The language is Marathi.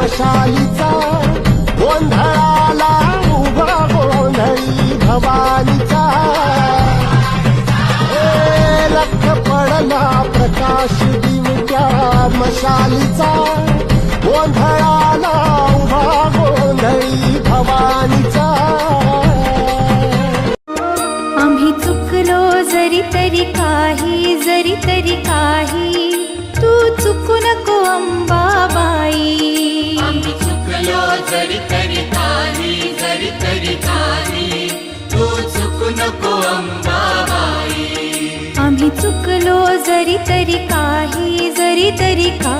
मशालीचा गोंधळाला उभा गोंधळी भवानीचा? लख पडला प्रकाश दिवट्या मशालीचा गोंधळाला उभा गोंधळी भवानीचा? आम्ही चुकलो जरी तरी काही जरी तरी काही. आम्ही चुकलो जरी तरी काही जरी तरी का